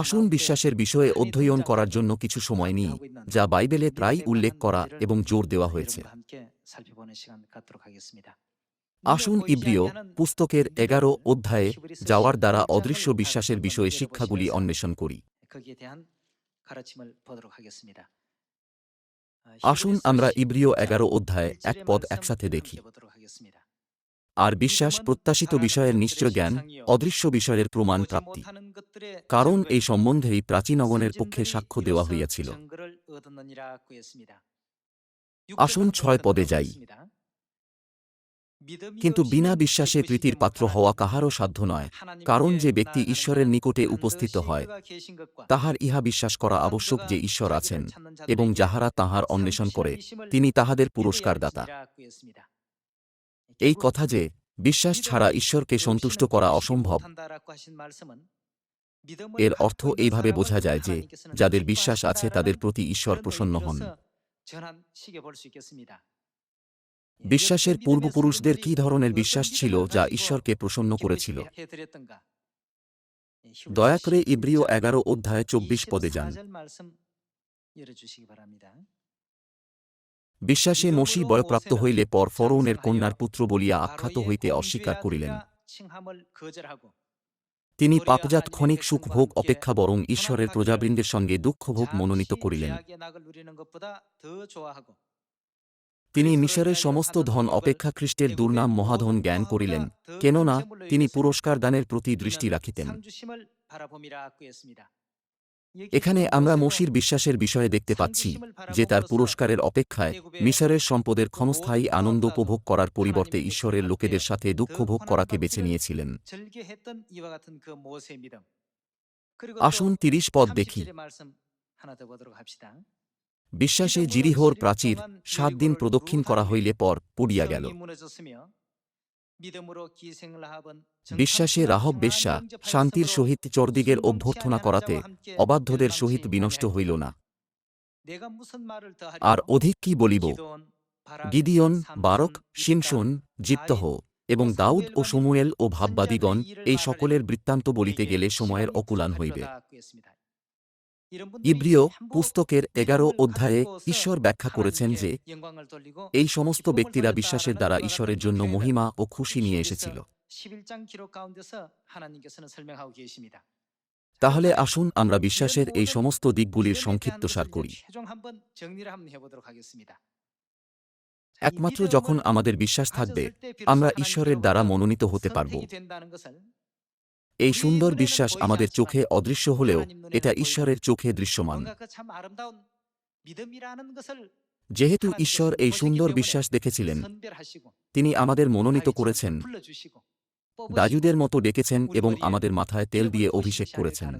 আসুন বিশ্বাসের বিষয়ে অধ্যয়ন করার জন্য কিছু সময় নিই, যা বাইবেলে প্রায় উল্লেখ করা এবং জোর দেওয়া হয়েছে। আসুন ইব্রিয় পুস্তকের এগারো অধ্যায়ে যাওয়ার দ্বারা অদৃশ্য বিশ্বাসের বিষয়ে শিক্ষাগুলি অন্বেষণ করি। আসুন আমরা ইব্রিয় এগারো অধ্যায়ে এক পদ একসাথে দেখি। আর বিশ্বাস প্রত্যাশিত বিষয়ের নিশ্চয় জ্ঞান, অদৃশ্য বিষয়ের প্রমাণ প্রাপ্তি। কারণ এই সম্বন্ধেই প্রাচীনগণের পক্ষে সাক্ষ্য দেওয়া হইয়াছিল। আসুন ছয় পদে যাই। কিন্তু বিনা বিশ্বাসে প্রীতির পাত্র হওয়া কাহারও সাধ্য নয়, কারণ যে ব্যক্তি ঈশ্বরের নিকটে উপস্থিত হয়, তাহার ইহা বিশ্বাস করা আবশ্যক যে ঈশ্বর আছেন, এবং যাহারা তাহার অন্বেষণ করে, তিনি তাহাদের পুরস্কারদাতা। এই কথা যে বিশ্বাস ছাড়া ঈশ্বরকে সন্তুষ্ট করা অসম্ভব, এর অর্থ এইভাবে বোঝা যায় যে যাদের বিশ্বাস আছে তাদের প্রতি ঈশ্বর প্রসন্ন হন। বিশ্বাসের পূর্বপুরুষদের কি ধরনের বিশ্বাস ছিল যা ঈশ্বরকে প্রসন্ন করেছিল? দয়া করে ইব্রিয় এগারো অধ্যায় চব্বিশ পদে যান। বিশ্বাসে মসি বয়প্রাপ্ত হইলে পর ফরৌনের কন্যার পুত্র বলিয়া আখ্যাত হইতে অস্বীকার করিলেন। তিনি পাপজাত ক্ষণিক সুখভোগ অপেক্ষা বরং ঈশ্বরের প্রজাবৃন্দের সঙ্গে দুঃখভোগ মনোনীত করিলেন। তিনি মিশরের সমস্ত ধন অপেক্ষা খ্রিস্টের দুর্নাম মহাধন জ্ঞান করিলেন, কেননা তিনি পুরস্কার দানের প্রতি দৃষ্টি রাখিতেন। এখানে আমরা মসির বিশ্বাসের বিষয়ে দেখতে পাচ্ছি যে তার পুরস্কারের অপেক্ষায় মিশরের সম্পদের ক্ষণস্থায়ী আনন্দ উপভোগ করার পরিবর্তে ঈশ্বরের লোকেদের সাথে দুঃখভোগ করাকে বেছে নিয়েছিলেন। আসুন তিরিশ পদ দেখি। বিশ্বাসে জিরিহোর প্রাচীর সাত দিন প্রদক্ষিণ করা হইলে পর পুড়িয়া গেল। বিশ্বাসে রাহব বেশ্যা শান্তির সহিত চর্দিগের অভ্যর্থনা করাতে অবাধ্যদের সহিত বিনষ্ট হইল না। আর অধিক কি বলিব? গিদিয়ন বারক শিমশোন জিপ্তহ এবং দাউদ ও সমুয়েল ও ভাববাদীগণ এই সকলের বৃত্তান্ত বলিতে গেলে সময়ের অকুলান হইবে। ইব্রিয় পুস্তকের এগারো অধ্যায়ে ঈশ্বর ব্যাখ্যা করেছেন যে এই সমস্ত ব্যক্তিরা বিশ্বাসের দ্বারা ঈশ্বরের জন্য মহিমা ও খুশি নিয়ে এসেছিল তাহলে আসুন আমরা বিশ্বাসের এই সমস্ত দিকগুলির সংক্ষিপ্তসার করি একমাত্র যখন আমাদের বিশ্বাস থাকবে আমরা ঈশ্বরের দ্বারা মনোনীত হতে পারব এই সুন্দর বিশ্বাস আমাদের চোখে অদৃশ্য হলেও এটা ঈশ্বরের চোখে দৃশ্যমান। যেহেতু ঈশ্বর এই সুন্দর বিশ্বাস দেখেছিলেন, তিনি আমাদের মনোনীত করেছেন, দাজুদের মতো ডেকেছেন এবং আমাদের মাথায় তেল দিয়ে অভিষেক করেছেন।